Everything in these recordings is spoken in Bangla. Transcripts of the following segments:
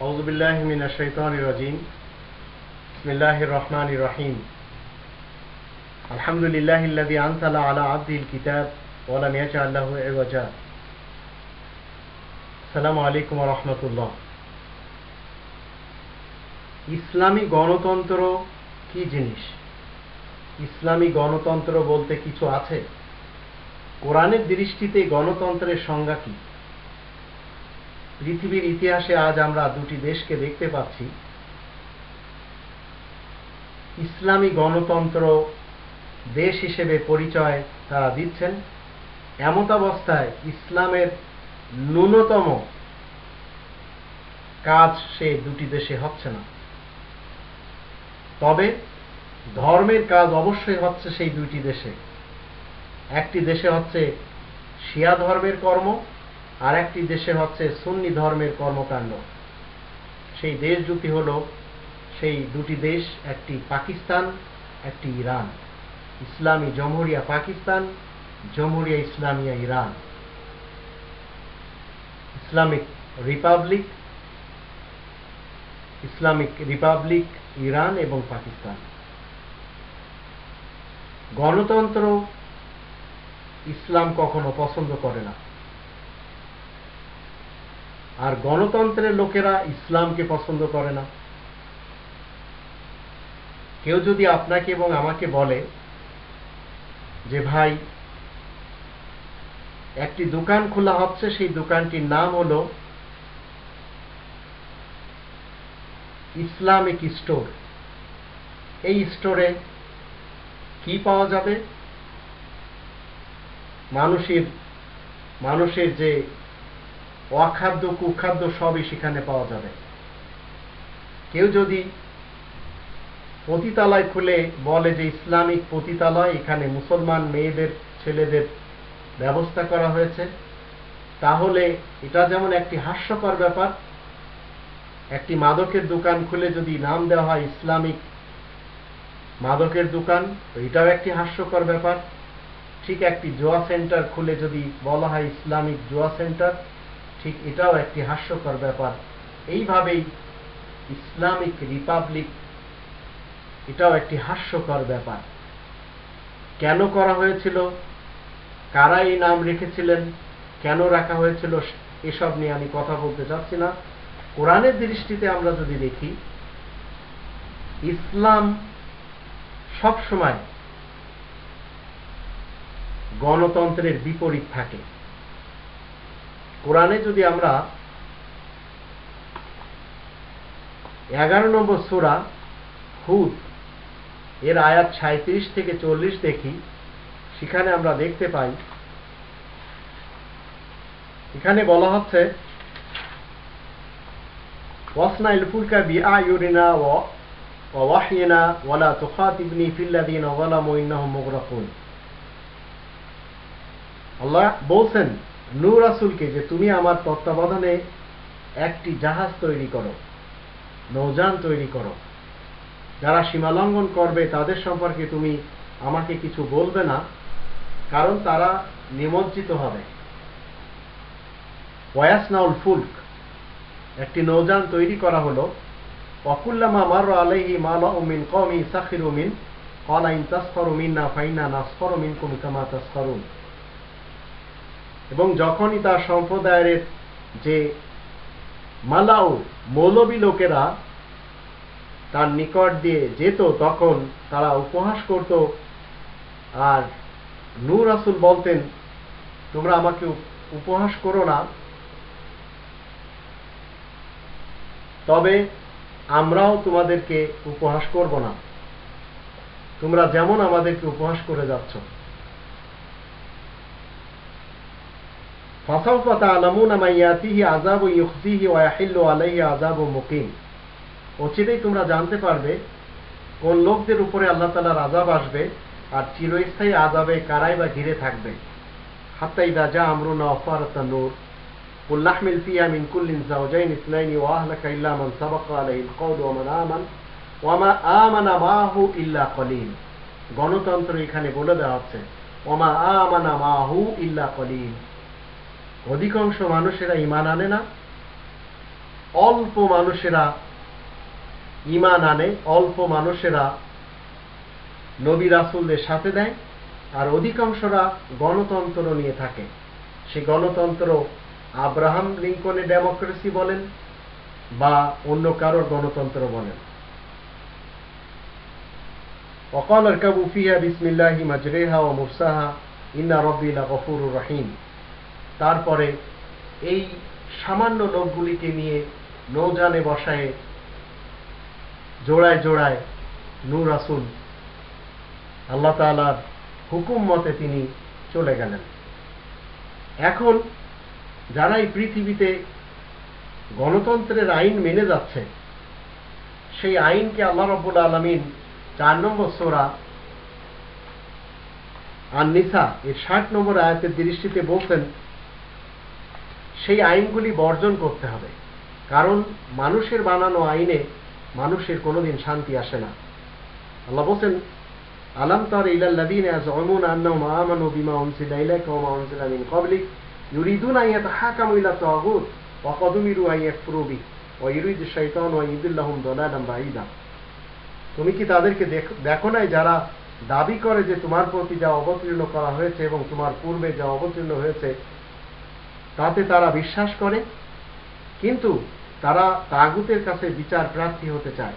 আউজুবিল্লাহ মিনা শৈতান রাজিম। বিসমিল্লাহ রহমান রহিম। আলহামদুলিল্লাহ ইল্লাদি আনসালা আলা আব্দিল কিতাব ওয়ালাম ইয়াজা আল্লাহু ইওয়াজা আসসালামু আলাইকুম ওয়া রাহমাতুল্লাহ। ইসলামী গণতন্ত্র কি জিনিস? ইসলামী গণতন্ত্র বলতে কিছু আছে? কোরআনের দৃষ্টিতে গণতন্ত্রের সংজ্ঞা কী? পৃথিবীর ইতিহাসে আজ আমরা দুটি দেশকে দেখতে পাচ্ছি। ইসলামী গণতন্ত্র দেশ হিসেবে পরিচয় তারা দিচ্ছেন। এমতাবস্থায় ইসলামের ন্যূনতম কাজ সে দুটি দেশে হচ্ছে না। তবে ধর্মের কাজ অবশ্যই হচ্ছে সেই দুইটি দেশে। একটি দেশে হচ্ছে শিয়া ধর্মের কর্ম আর একটি দেশে হচ্ছে সুন্নি ধর্মের কর্মকাণ্ড। সেই দেশ দুটি হল, সেই দুটি দেশ, একটি পাকিস্তান, একটি ইরান। ইসলামী জমহুরিয়া পাকিস্তান, জমহুরিয়া Islamia Iran. Islamic republic Islamic republic Iran এবং পাকিস্তান। গণতন্ত্র ইসলাম কখনো পছন্দ করে না। আর গণতন্ত্রের লোকেরা ইসলামকে পছন্দ করে না। কেউ যদি আপনাকে এবং আমাকে বলে যে, ভাই, একটি দোকান খোলা হচ্ছে, সেই দোকানটির নাম হল ইসলামিক স্টোর। এই স্টোরে কি পাওয়া যাবে? মানুষের মানুষের যে অখাদ্য, কুখাদ্য সবই সেখানে পাওয়া যাবে। কেউ যদি পতিতালয় খুলে বলে যে ইসলামিক পতিতালয়, এখানে মুসলমান মেয়েদের, ছেলেদের ব্যবস্থা করা হয়েছে, তাহলে এটা যেমন একটি হাস্যকর ব্যাপার, একটি মাদকের দোকান খুলে যদি নাম দেওয়া হয় ইসলামিক মাদকের দোকান এটাও একটি হাস্যকর ব্যাপার। ঠিক একটি জোয়া সেন্টার খুলে যদি বলা হয় ইসলামিক জোয়া সেন্টার ঠিক এটাও একটি হাস্যকর ব্যাপার। এইভাবেই ইসলামিক রিপাবলিক এটাও একটি হাস্যকর ব্যাপার। কেন করা হয়েছিল? কারা এই নাম রেখেছিলেন? কেন রাখা হয়েছিল? এসব নিয়ে আমি কথা বলতে চাচ্ছি না। কোরআনের দৃষ্টিতে আমরা যদি দেখি, ইসলাম সবসময় গণতন্ত্রের বিপরীত থাকে। কোরআনে যদি আমরা এগারো নম্বর সুরা হুদ, এর আয়াত সাঁত্রিশ থেকে চল্লিশ দেখি, সেখানে আমরা দেখতে পাই, এখানে বলা হচ্ছে, ওয়াসনা ইলফুলকা বি আয়ুরিনা ওয়াহিনা ওয়ালা তুখাতিবনি ফিল্লাদিন ওয়ালা আল্লাহ বলছেন নূর রাসুলকে যে তুমি আমার তত্ত্বাবধানে একটি জাহাজ তৈরি করো, নৌযান তৈরি করো, যারা সীমালঙ্ঘন করবে তাদের সম্পর্কে তুমি আমাকে কিছু বলবে না, কারণ তারা নিমজ্জিত হবে। ওয়াসনাউল ফুলক, একটি নৌযান তৈরি করা হলো। অকুল্লামা মার আলাইহি মালা উমিন কমি সাখির উমিন কলাইন তাসফর উমিন না ফাইনা নাসফর উমিন কুম কামা তাসফরুন এবং যখনই তার সম্প্রদায়ের যে মালাউ মৌলবী লোকেরা তার নিকট দিয়ে যেত, তখন তারা উপহাস করত, আর নূর রাসুল বলতেন, তোমরা আমাকে উপহাস করো না। তবে আমরাও তোমাদেরকে উপহাস করব না। তোমরা যেমন আমাদেরকে উপহাস করে যাচ্ছ। فسوف تعلمون من ياتيه عذاب يخزيه ويحل عليه عذاب مقيم অচিরেই তোমরা জানতে পারবে কোন লোকদের উপরে আল্লাহ তালার আজাব আসবে আর চিরস্থায়ী আজাবে কারাই বা ঘিরে থাকবে হাত্তা ইদা যা আমরুনা অফারতা নূর قل نحمل فيها من كل زوجين اثنين واهلك الا من سبق عليه القول ومن امن وما امن معه الا قليل গণতন্ত্র এখানে বলে দেওয়া হচ্ছে ওমা আমানা মাহু ইল্লা কলিল অধিকাংশ মানুষেরা ইমান আনে না অল্প মানুষেরা ইমান আনে অল্প মানুষেরা নবী রাসুলদের সাথে দেয় আর অধিকাংশরা গণতন্ত্র নিয়ে থাকে সেই গণতন্ত্র আব্রাহাম লিঙ্কনের ডেমোক্রেসি বলেন বা অন্য কারোর গণতন্ত্র বলেন وقال اركبوا فيها بسم الله مجريها ومرساها إن ربي لغفور رحيم তারপরে এই সামান্য লোকগুলিকে নিয়ে নৌজানে বসায় জোড়ায় জোড়ায় নূর রাসুল, আল্লাহ তালার হুকুম মতে তিনি চলে গেলেন। এখন যারা এই পৃথিবীতে গণতন্ত্রের আইন মেনে যাচ্ছে, সেই আইনকে আল্লাহ রব্বুল আলমিন চার নম্বর সোরা আর নিসা এর ষাট নম্বর আয়াতের দৃষ্টিতে বলছেন সেই আইনগুলি বর্জন করতে হবে। কারণ মানুষের বানানো আইনে মানুষের কোনোদিন শান্তি আসে না। আল্লাহ বলছেন, আলাম তার ইলাল্লাদিন আমানু বিমা ইলা তুমি কি তাদেরকে দেখো নাই যারা দাবি করে যে তোমার প্রতি যা অবতীর্ণ করা হয়েছে এবং তোমার পূর্বে যা অবতীর্ণ হয়েছে তাতে তারা বিশ্বাস করে, কিন্তু তারা তাগুতের কাছে বিচার প্রার্থী হতে চায়।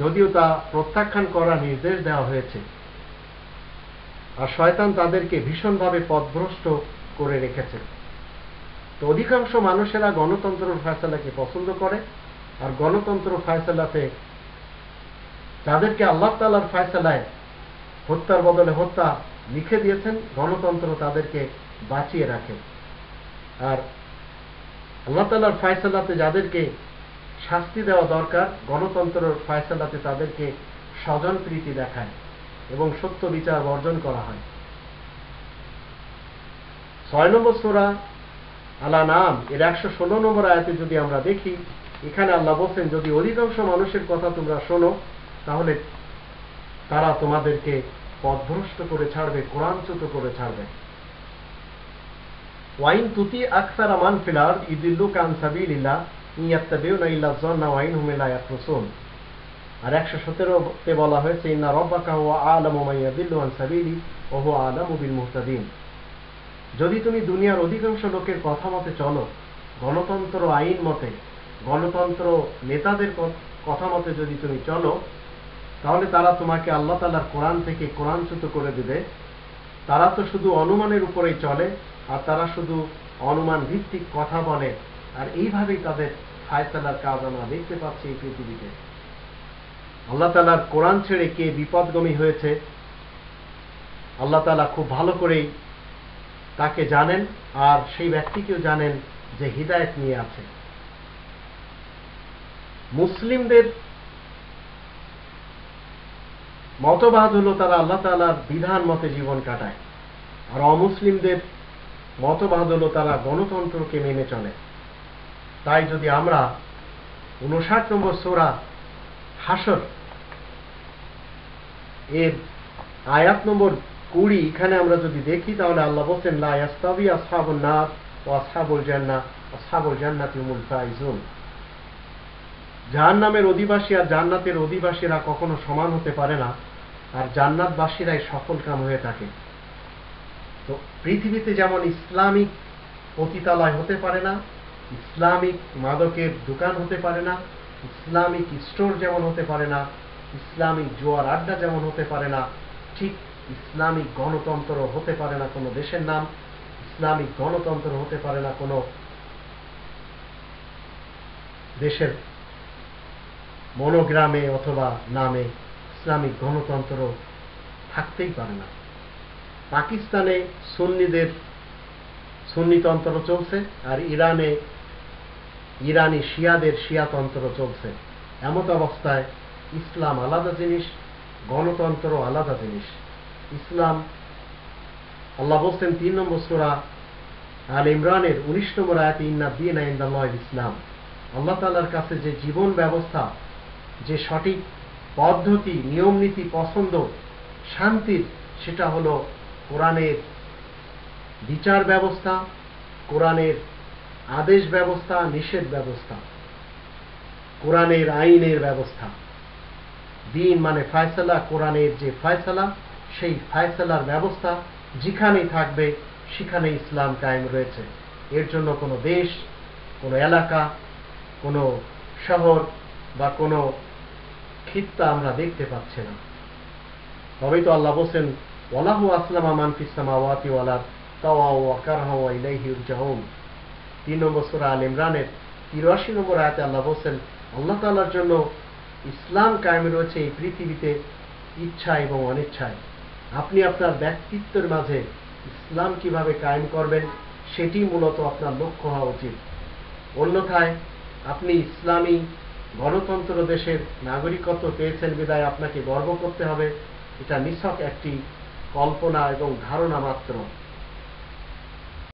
যদিও তা প্রত্যাখ্যান করার নির্দেশ দেওয়া হয়েছে। আর শয়তান তাদেরকে ভীষণভাবে পথভ্রষ্ট করে রেখেছে। তো অধিকাংশ মানুষেরা গণতন্ত্র ফয়সালাকে পছন্দ করে, আর গণতন্ত্র ফয়সালাতে যাদেরকে আল্লাহ তালার ফয়সালায় হত্যার বদলে হত্যা লিখে দিয়েছেন, গণতন্ত্র তাদেরকে বাঁচিয়ে রাখে। আর আল্লাহ তালার ফয়সালাতে যাদেরকে শাস্তি দেওয়া দরকার, গণতন্ত্রের ফয়সালাতে তাদেরকে স্বজন প্রীতি দেখায় এবং সত্য বিচার বর্জন করা হয়। ছয় নম্বর সোরা আল্লাহ নাম এর একশো ষোলো নম্বর আয়াতে যদি আমরা দেখি, এখানে আল্লাহ বলছেন, যদি অধিকাংশ মানুষের কথা তোমরা শোনো, তাহলে তারা তোমাদেরকে পথভ্রষ্ট করে ছাড়বে কোরআনচ্যুত করে ছাড়বে। ওয়াইন তুতি আকসার আমান ফিলার ইদিল্লু কান সাবিলিল্লাহ ইয়াত্তাবিউনা ইল্লা যন্না ওয়াইন হুম লা ইয়াখরুসুন আর একশো সতেরোতে বলা হয়েছে, ইন্না রব্বাকা হুয়া আলামু মান ইয়াদিল্লু আন সাবিলি ওয়া হুয়া আলামু বিল মুহতাদিন। যদি তুমি দুনিয়ার অধিকাংশ লোকের কথা মতে চলো, গণতন্ত্র আইন মতে, গণতন্ত্র নেতাদের কথা মতে যদি তুমি চলো, তাহলে তারা তোমাকে আল্লাহ তালার কোরআন থেকে কোরআনচ্যুত করে দেবে। তারা তো শুধু অনুমানের উপরেই চলে আর তারা শুধু অনুমান ভিত্তিক কথা বলে, আর এইভাবেই তাদের ফায়সালার কাজ আমরা দেখতে পাচ্ছি এই পৃথিবীতে। আল্লাহ তালার কোরআন ছেড়ে কে বিপদগমী হয়েছে, আল্লাহ তালা খুব ভালো করেই তাকে জানেন, আর সেই ব্যক্তিকেও জানেন যে হৃদায়ত নিয়ে আছে। মুসলিমদের মতবাদ হলো তারা আল্লাহ তালার বিধান মতে জীবন কাটায়, আর অমুসলিমদের মতবাদ হলো তারা গণতন্ত্রকে মেনে চলে। তাই যদি আমরা উনষাট নম্বর সোরা হাসর এর আয়াত নম্বর কুড়ি এখানে আমরা যদি দেখি, তাহলে আল্লাহ বলছেন, লা ইয়াস্তাবি আসহাবুন নার ও আসহাবুল জান্নাহ আসহাবুল জান্নাতি হুমুল ফাইজুন জাহান্নামের অধিবাসী আর জান্নাতের অধিবাসীরা কখনো সমান হতে পারে না, আর জান্নাতবাসীরাই সফল কাম হয়ে থাকে। তো পৃথিবীতে যেমন ইসলামিক পতিতালয় হতে পারে না, ইসলামিক মাদকের দোকান হতে পারে না, ইসলামিক স্টোর যেমন হতে পারে না, ইসলামিক জোয়ার আড্ডা যেমন হতে পারে না, ঠিক ইসলামিক গণতন্ত্র হতে পারে না কোনো দেশের নাম, ইসলামিক গণতন্ত্র হতে পারে না কোনো দেশের মনোগ্রামে অথবা নামে, ইসলামিক গণতন্ত্র থাকতেই পারে না। পাকিস্তানে সুন্নিদের সুন্নিতন্ত্র চলছে আর ইরানে, ইরানি শিয়াদের শিয়াতন্ত্র চলছে। এমত অবস্থায় ইসলাম আলাদা জিনিস, গণতন্ত্র আলাদা জিনিস। ইসলাম, আল্লাহ বলছেন তিন নম্বর সোরা আল ইমরানের উনিশ নম্বর আয়াতে, ইন্না দিন আইন্দাল্লাহ ইসলাম। আল্লাহ তালার কাছে যে জীবন ব্যবস্থা, যে সঠিক পদ্ধতি, নিয়ম নীতি, পছন্দ, শান্তির, সেটা হলো কোরআনের বিচার ব্যবস্থা, কোরআনের আদেশ ব্যবস্থা, নিষেধ ব্যবস্থা, কোরআনের আইনের ব্যবস্থা। দিন মানে ফায়সালা, কোরআনের যে ফায়সালা, সেই ফায়সালার ব্যবস্থা যেখানেই থাকবে সেখানে ইসলাম কায়েম রয়েছে। এর জন্য কোনো দেশ, কোনো এলাকা, কোনো শহর বা কোনো খিত্তা আমরা দেখতে পাচ্ছি না। তবেই তো আল্লাহ বলছেন ওয়ালাহু আসলামা মানফিস সামাওয়াতি ওয়ালার তাওয়া ওয়া কারহা ওয়া ইলাইহি ইরজাউন তিন নম্বর সূরা আল ইমরানের তিরাশি নম্বর আয়াতে আল্লাহ বলছেন, আল্লাহ তাআলার জন্য ইসলাম কায়েম রয়েছে এই পৃথিবীতে ইচ্ছা এবং অনিচ্ছায়। আপনি আপনার ব্যক্তিত্বের মাঝে ইসলাম কীভাবে কায়েম করবেন, সেটি মূলত আপনার লক্ষ্য হওয়া উচিত। অন্যথায়, আপনি ইসলামী গণতন্ত্র দেশের নাগরিকত্ব পেয়েছেন বিদায় আপনাকে গর্ব করতে হবে। এটা নিছক একটি কল্পনা এবং ধারণা মাত্র।